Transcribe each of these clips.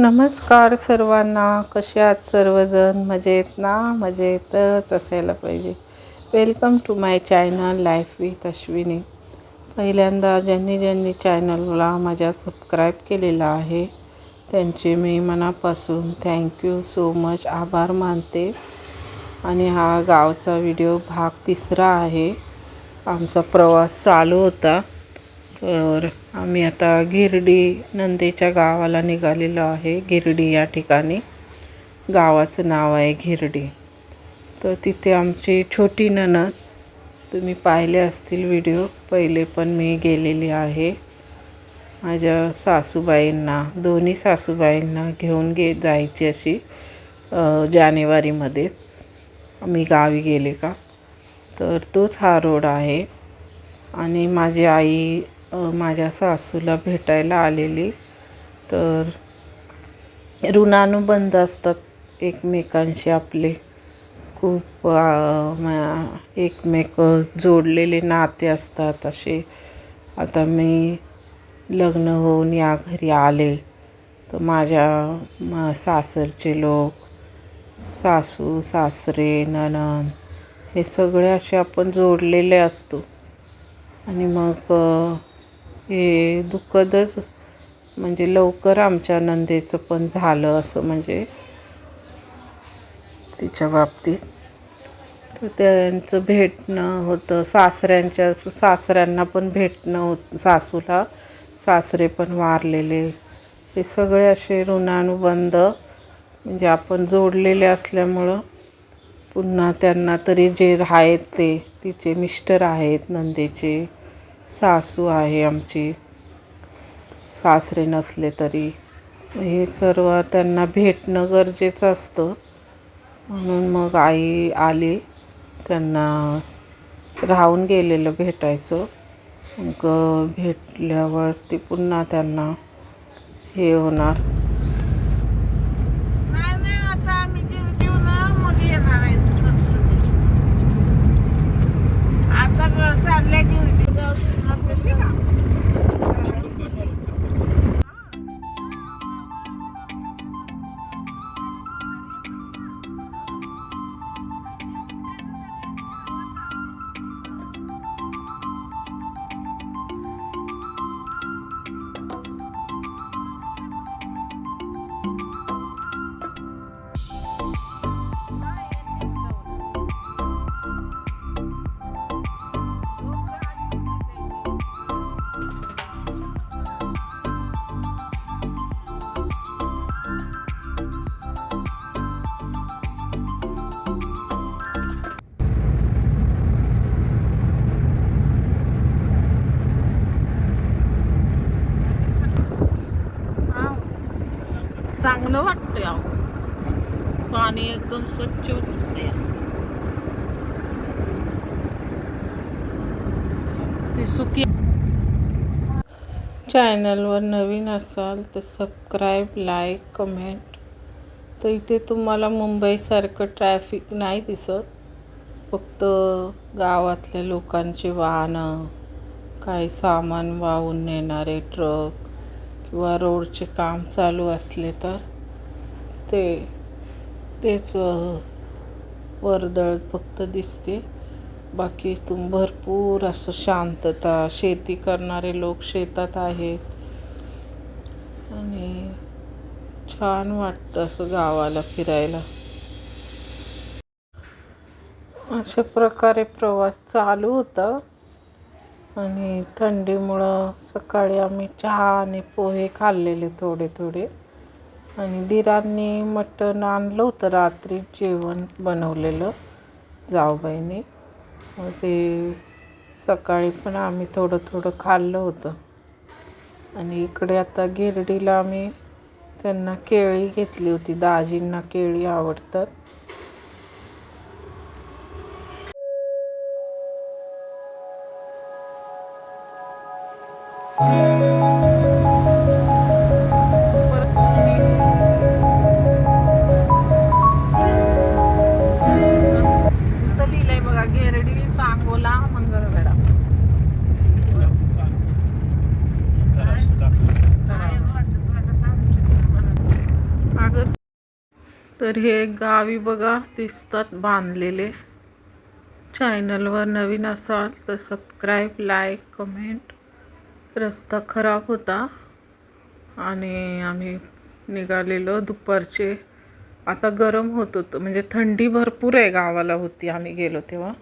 नमस्कार सर्वांना. कसे आहात सर्वजण? मजेत ना? मजेतच असायला पाहिजे. Welcome to my channel life with Ashwini पहिल्यांदा ज्यांनी ज्यांनी चॅनलला माझ्या सबस्क्राईब केलेला आहे त्यांचे मी मनापासून थँक्यू सो मच आभार मानते. आणि हा गावचा व्हिडिओ भाग तिसरा आहे. आमचा प्रवास चालू होता. तर आम्ही आता गिरडी नंदेच्या गावाला निघालेलो आहे. गिरडी या ठिकाणी. गावाचं नाव आहे गिरडी. तर तिथे आमची छोटी ननद तुम्ही पाहिले असतील व्हिडिओ पहिले पण मी गेलेली आहे. माझ्या सासूबाईंना दोन्ही सासूबाईंना घेऊन गे जायची अशी जानेवारीमध्येच. मी गावी गेले का? तर तोच हा रोड आहे. आणि माझी आई माझ्या सासूला भेटायला आलेली. तर ऋणानुबंध असतात एकमेकांशी आपले. खूप एकमेक जोडलेले नाते असतात असे. आता मी लग्न होऊन या घरी आले. तर माझ्या म सासरचे लोक सासू सासरे नणंद हे सगळे असे आपण जोडलेले असतो. आणि मग हे दुःखदच म्हणजे लवकर आमच्या नंदेचं पण झालं असं म्हणजे तिच्या बाबतीत. तर त्यांचं भेटणं होतं सासऱ्यांच्या सासऱ्यांना पण भेटणं होत सासूला सासरे पण वारलेले. हे सगळे असे ऋणानुबंध म्हणजे आपण जोडलेले असल्यामुळं पुन्हा त्यांना तरी जे आहेत ते तिचे मिस्टर आहेत नंदेचे. सासू आहे आमची. सासरे नसले तरी. हे सर्व त्यांना भेटणं गरजेचं असतं. म्हणून मग आई आली. त्यांना राहून गेलेलं भेटायचं. मग भेटल्यावरती पुन्हा त्यांना हे होणार. आता चालल्या घेऊन देऊ वाटतंय अहो. पाणी एकदम स्वच्छ दिसते ती सुकी चॅनलवर नवीन असाल तर सबस्क्राईब लाईक कमेंट. तर इथे तुम्हाला मुंबईसारखं ट्रॅफिक नाही दिसत. फक्त गावातल्या लोकांची वाहनं काही सामान वाहून नेणारे ट्रक किंवा रोडचे काम चालू असले तर. ते तेच वर्दळ फक्त दिसते. बाकी तुम भरपूर असं शांतता शेती करणारे लोक शेतात आहेत. आणि छान वाटतं असं गावाला फिरायला. अशा प्रकारे प्रवास चालू होता. आणि थंडीमुळं सकाळी आम्ही चहा आणि पोहे खाल्लेले थोडे थोडे आणि दिरांनी मटण आणलं होतं रात्री जेवण बनवलेलं जाऊबाईने मग ते सकाळी पण आम्ही थोडं थोडं खाल्लं होतं. आणि इकडे आता गिरडीला आम्ही त्यांना केळी घेतली होती. दाजींना केळी आवडतात. इथं तर हे गावी बघा दिसतात बांधलेले. चॅनलवर नवीन असाल तर सबस्क्राईब लाईक कमेंट रस्ता खराब होता आणि आम्ही निघालेलो दुपारचे. आता गरम होत होतं म्हणजे थंडी भरपूर आहे गावाला होती आम्ही गेलो तेव्हा.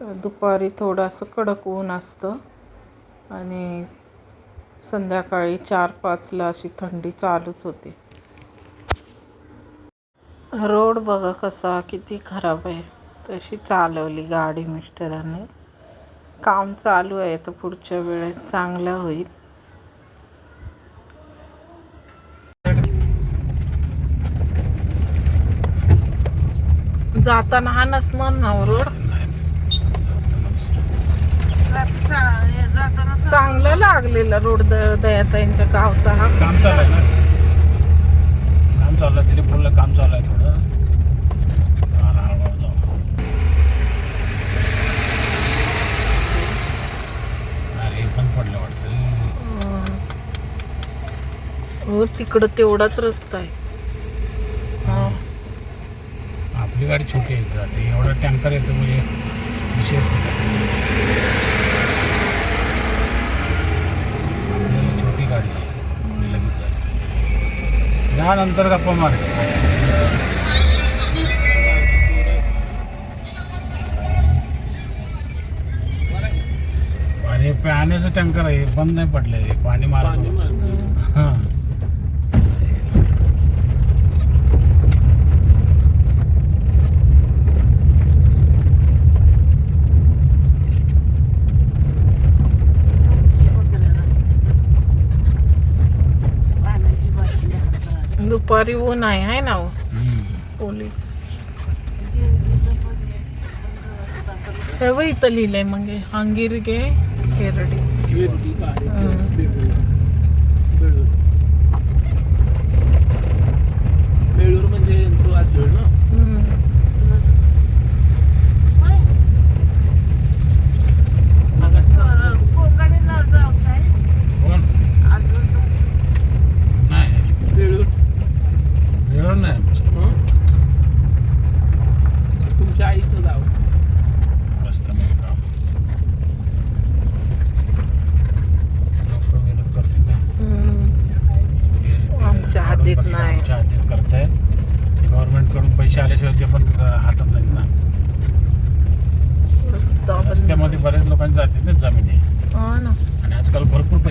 तर दुपारी थोडंसं कडक ऊन असतं आणि संध्याकाळी चार पाचला अशी थंडी चालूच होती. रोड बघा कसा किती खराब आहे. तशी चालवली गाडी मिस्टरांनी. काम चालू आहे तर पुढच्या वेळेस चांगलं होईल. जाताना हा नसणार ना हो रोड? हे चांगला लागलेला रोड द दयाताईंच्या गावचा हा. काम चालू आहे ना काम चालू आहे दिलीप काम चालू आहे थोडं हे पण पडलं वाटतं. हो तिकडं तेवढाच रस्ता आहे. हा. आपली गाडी छोटी आहे जाते एवढा टँकर येतो म्हणजे विशेष छोटी गाडी आहे. जाईल. या नंतर गप्पा मार. अरे पाण्याचं टँकर आहे बंद नाही पडलंय हे पाणी मारत हां. दुपारी ऊन आहे हाय ना हो. पोलीस हे बघ इथं लिहिलंय मग हे. अंगिरगे केरडी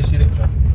西岭站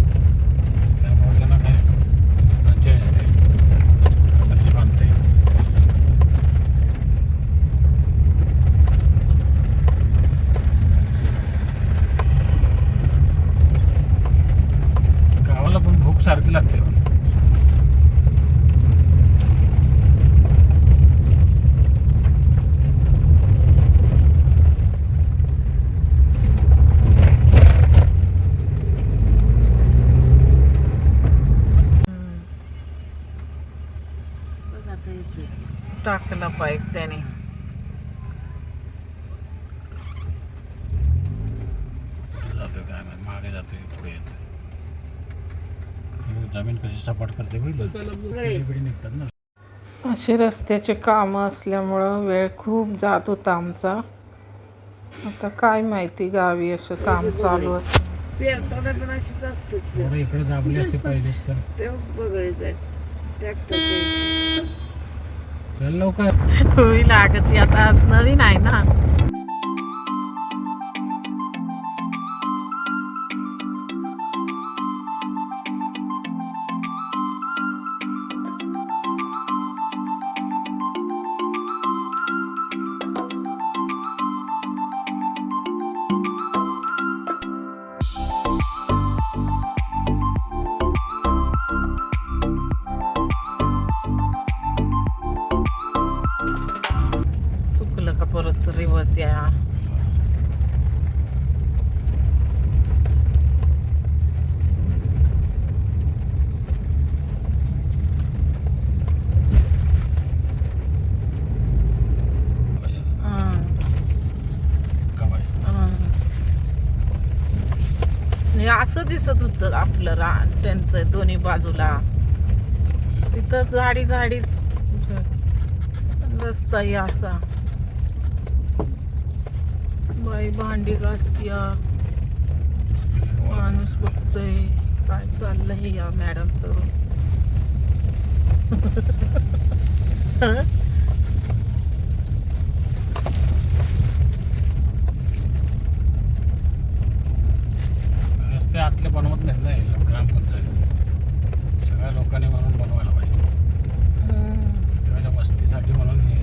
टाकला पाईप त्याने. जातोय काय माहीत, मागे जातोय पुढे येतोय. जमीन कशी सपाट करते निघतात ना. असे रस्त्याचे कामं असल्यामुळं वेळ खूप जात होता आमचा. आता काय माहिती गावी असं काम चालू असतं. पेरताना पण अशीच असते इकडे दाबली असते पाहिजेच तर. ते बघायचं आहे. चल लवकर. होईल लागत ती आता नवीन आहे ना. परत रिवर्स या. असं दिसत होतं आपलं रा त्यांचं दोन्ही बाजूला. तिथं झाडी झाडीच रस्ता आहे असा. बाई भांडी घासतीया. माणूस बघतोय काय चाललंय या मॅडमचं रस्ते आतले बनवत नाहीत नाही ग्रामपंचायत सगळ्या लोकांनी म्हणून बनवायला पाहिजे. त्याच्या वस्तीसाठी म्हणून हे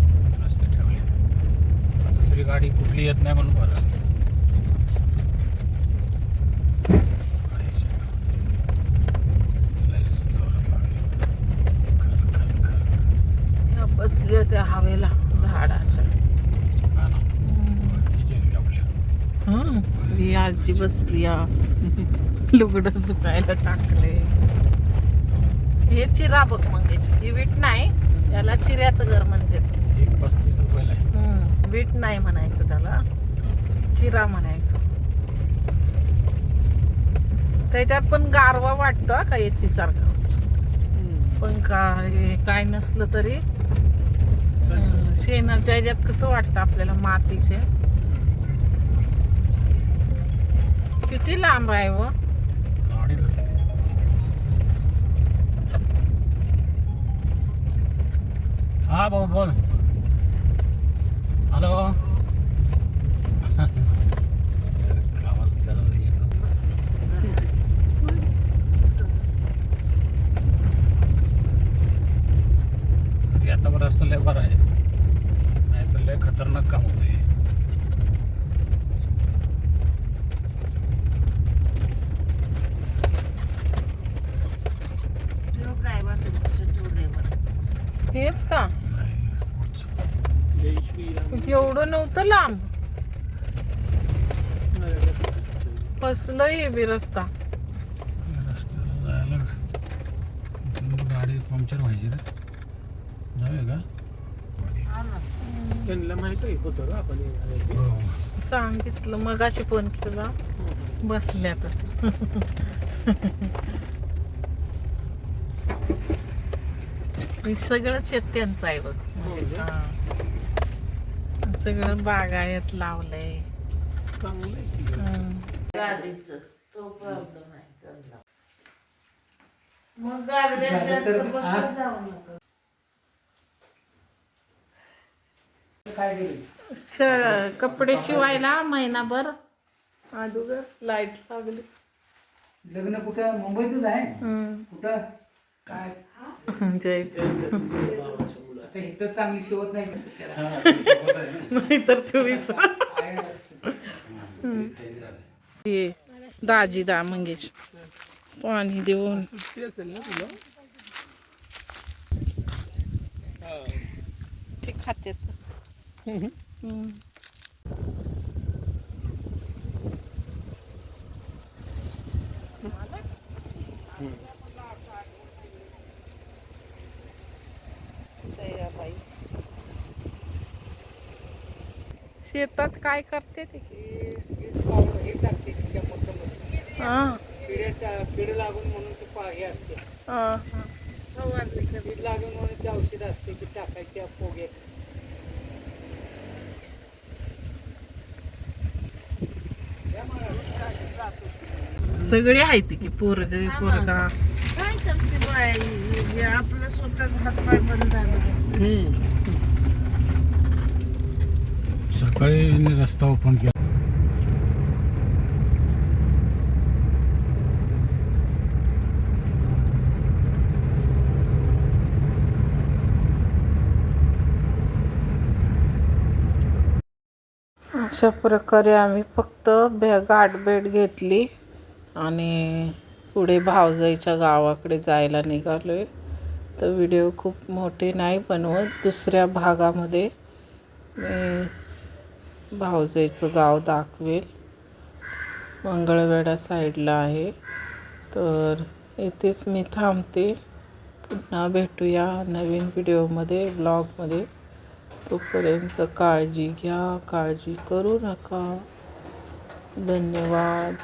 दुसरी गाडी कुठली येत नाही म्हणून. या बसल्या त्या हवेला झाडाच्या. हा. ही आजी बसली या लुगडं सुकायला टाकले हे चिरा बघ मंगेश ही वीट नाही याला चिऱ्याचं घर म्हणते. वीट नाही म्हणायचं त्याला. चिरा म्हणायचं. त्याच्यात पण गारवा वाटतो का एसी सारखा. पण का हे काय नसलं तरी शेणाच्या ह्याच्यात कसं वाटतं आपल्याला मातीचे? किती लांब आहे व. हा भाऊ बोल. हॅलो आता बरं रस्ता लय बरं आहे नाही तर लय खतरनाक काम होतं हे. हेच का नाही, पुढचं. जय श्रीराम एवढं नव्हतं लांब हे बी रस्ता. रस्त्याला जायला इथून गाडी पंक्चर व्हायची रे. जाऊया का? त्यांना माहीत आहे होतं का आपण येणार आहे ते? हो. सांगितलं मगाशी फोन केला. बसल्या तर. हे सगळं शेत त्यांचं आहे बघ. हो का? हा. सगळं बागायत लावलंय. चांगलं आहे की. हं. गाडीचं तो प्रॉब्लेम आहे त्यांना. मग जास्त जाऊ नका. कपडे शिवायला महिनाभर. अगोदर लाइट लागली. लग्न कुठं? मुंबईतच आहे. कुठं? काय? जय. आता इथं चांगली शिवत नाही. नाहीतर तुम्ही आहे असं. हे दाजी दा मंगेश. पाणी देऊन. ते खाते शेतात काय करते ते? हा. कीड लागून म्हणून ते हे असते हा. कीड लागून म्हणून ते औषध असते की टाकायचे पोगे सगळे आहेत की पोरग. पोरगा काय करते बाई? आपलं स्वतःच हातपाय बंद झालं सकाळी रस्ता ओपन केला. अशा प्रकारे आम्ही फक्त भे गाठभेट घेतली आणि पुढे भावजाईच्या गावाकडे जायला निघालो आहे तर व्हिडिओ खूप मोठे नाही बनवत दुसऱ्या भागामध्ये मी भावजाईचं गाव दाखवेल. मंगळवेढा साईडला आहे. तर इथेच मी थांबते. पुन्हा भेटूया नवीन व्हिडिओमध्ये ब्लॉगमध्ये. तोपर्यंत काळजी घ्या काळजी करू नका. धन्यवाद.